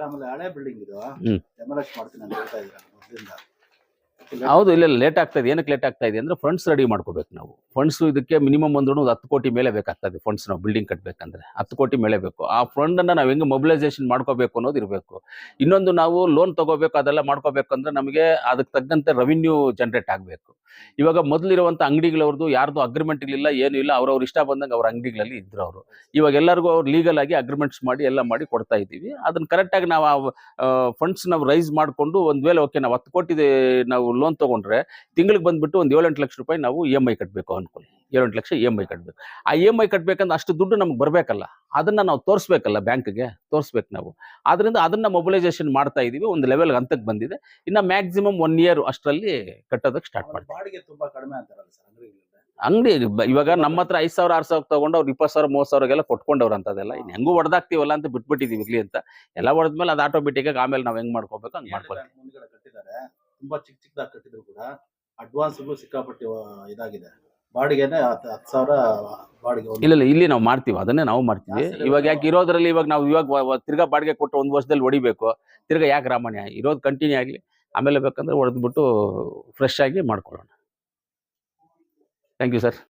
Sir ಆಮೇಲೆ ಹಳೆ building ಇದು. ಹ್ಮ್. ಮಾಡ್ತೀನಿ ಅಂತ ಹೇಳ್ತಾ ಇದ್ದೀರಾ ಮೊದಲಿಂದ ಹೌದು ಇಲ್ಲ ಲೇಟ್ ಆಗ್ತಾ ಇದೆ. ಏನಕ್ಕೆ ಲೇಟ್ ಆಗ್ತಾ ಇದೆ ಅಂದ್ರೆ ಫಂಡ್ಸ್ ರೆಡಿ ಮಾಡ್ಕೋಬೇಕು ನಾವು. ಫಂಡ್ಸ್ ಇದಕ್ಕೆ ಮಿನಿಮಮ್ ಅಂದ್ರೂ ಒಂದು ಹತ್ತು ಕೋಟಿ ಮೇಲೆ ಬೇಕಾಗ್ತದೆ ಫಂಡ್ಸ್ ನಾವು ಬಿಲ್ಡಿಂಗ್ ಕಟ್ಟಬೇಕಂದ್ರೆ ಹತ್ತು ಕೋಟಿ ಮೇಲೆ ಬೇಕು. ಆ ಫಂಡ್ ಅನ್ನ ನಾವು ಹೆಂಗೆ ಮೊಬಿಲೈಸೇಷನ್ ಮಾಡ್ಕೋಬೇಕು ಅನ್ನೋದು ಇರಬೇಕು. ಇನ್ನೊಂದು ನಾವು ಲೋನ್ ತಗೋಬೇಕು ಅದೆಲ್ಲ ಮಾಡ್ಕೋಬೇಕಂದ್ರೆ ನಮಗೆ ಅದಕ್ಕೆ ತಕ್ಕಂತೆ ರೆವಿನ್ಯೂ ಜನರೇಟ್ ಆಗಬೇಕು. ಇವಾಗ ಮೊದಲಿರುವಂಥ ಅಂಗಡಿಗಳವ್ರದ್ದು ಯಾರ್ದು ಅಗ್ರಿಮೆಂಟ್ ಇಲ್ಲ ಏನು ಇಲ್ಲ, ಅವ್ರವ್ರ ಇಷ್ಟ ಬಂದಂಗೆ ಅವ್ರ ಅಂಗಡಿಗಳಲ್ಲಿ ಇದ್ರು ಅವರು. ಇವಾಗ ಎಲ್ಲರಿಗೂ ಅವ್ರು ಲೀಗಲ್ ಆಗಿ ಅಗ್ರಿಮೆಂಟ್ಸ್ ಮಾಡಿ ಎಲ್ಲ ಮಾಡಿ ಕೊಡ್ತಾ ಇದ್ದೀವಿ. ಅದನ್ನ ಕರೆಕ್ಟಾಗಿ ನಾವು ಆ ಫಂಡ್ಸ್ ನಾವು ರೈಸ್ ಮಾಡಿಕೊಂಡು ಒಂದು ವೇಳೆ ಓಕೆ ನಾವು ಹತ್ತು ಕೋಟಿ ನಾವು ಲೋನ್ ತೊಗೊಂಡ್ರೆ ತಿಂಗಳಿಗೆ ಬಂದುಬಿಟ್ಟು ಒಂದು ಏಳೆಂಟು ಲಕ್ಷ ರೂಪಾಯಿ ನಾವು ಇ ಎಂ ಐ ಕಟ್ಟಬೇಕು ಅನ್ಕೊಳ್ಳಿ ಏಳೆಂಟು ಲಕ್ಷ ಇ ಎಂ ಐ ಕಟ್ಟಬೇಕು ಆ ಇ ಎಂ ಐ ಕಟ್ಟಬೇಕಂದ್ರೆ ಅಷ್ಟು ದುಡ್ಡು ನಮ್ಗೆ ಬರಬೇಕಲ್ಲ. ಅದನ್ನು ನಾವು ತೋರಿಸ್ಬೇಕಲ್ಲ ಬ್ಯಾಂಕ್ಗೆ ತೋರಿಸ್ಬೇಕು ನಾವು. ಅದರಿಂದ ಅದನ್ನು ಮೊಬಿಲೈಸೇಷನ್ ಮಾಡ್ತಾ ಇದ್ದೀವಿ ಒಂದು ಲೆವೆಲ್ ಹಂತಕ್ಕೆ ಬಂದಿದೆ. ಇನ್ನು ಮ್ಯಾಕ್ಸಿಮಮ್ ಒನ್ ಇಯರ್ ಅಷ್ಟರಲ್ಲಿ ಕಟ್ಟೋದಕ್ಕೆ ಸ್ಟಾರ್ಟ್ ಮಾಡ್ತೀವಿ. ತುಂಬಾ ಕಡಿಮೆ ಅಂತಾರಲ್ಲ ಸರ್ ಅಂಗಡಿ ಇವಾಗ ನಮ್ಮ ಹತ್ರ ಐದು ಸಾವಿರ ಆರು ಸಾವಿರ ತಗೊಂಡು ಅವ್ರು ಇಪ್ಪತ್ತು ಸಾವಿರ ಮೂವತ್ತು ಸಾವಿರಗೆಲ್ಲ ಕೊಟ್ಕೊಂಡವ್ರು ಅಂತದೆಲ್ಲ ಇನ್ನು ಹೆಂಗೂ ಹೊಡೆದಾಕ್ತೀವಲ್ಲ ಅಂತ ಬಿಟ್ಬಿಟ್ಟಿದ್ದೀವಿ ಇರ್ಲಿ ಅಂತ. ಎಲ್ಲ ಹೊಡೆದ್ಮೇಲೆ ಅದು ಆಟೋಮೆಟಿಕ್ಕಾಗಿ ಆಮೇಲೆ ನಾವು ಹೆಂಗ್ ಮಾಡ್ಕೋಬೇಕು ಹಂಗೆ ಮಾಡ್ಕೊಳ್ತೀವಿ. ಮುಂದ್ಗಡೆ ಕಟ್ಟಿದ್ದಾರೆ. ತುಂಬಾ ಚಿಕ್ಕ ಚಿಕ್ಕದಾಗಿ ಕಟ್ಟಿದ್ರು ಕೂಡ. ಅಡ್ವಾನ್ಸ್ಗೂ ಸಿಕ್ಕಾಪಟ್ಟೆ ಇದಾಗಿದೆ. ಬಾಡಿಗೆನೆ ಹತ್ತು ಹತ್ತು ಸಾವಿರ ಬಾಡಿಗೆ ಒಂದು. ಇಲ್ಲ ಇಲ್ಲ ಇಲ್ಲಿ ನಾವು ಮಾಡ್ತೀವಿ ಅದನ್ನೇ ನಾವು ಮಾಡ್ತೀವಿ. ಜಾಸ್ತಿ ಇವಾಗ ಯಾಕೆ ಇರೋದ್ರಲ್ಲಿ ಇವಾಗ ನಾವು ಇವಾಗ ವ- ವ- ತಿರ್ಗಾ ಬಾಡಿಗೆ ಕೊಟ್ಟು ಒಂದು ವರ್ಷದಲ್ಲಿ ಹೊಡಿಬೇಕು. ತಿರ್ಗಾ ಯಾಕೆ ರಾಮಾಯಣ? ಇರೋದು ಕಂಟಿನ್ಯೂ ಆಗಲಿ ಆಮೇಲೆ ಬೇಕಂದ್ರೆ ಹೊಡೆದ್ಬಿಟ್ಟು ಫ್ರೆಶ್ ಆಗಿ ಮಾಡ್ಕೊಳ್ಳೋಣ. Thank you sir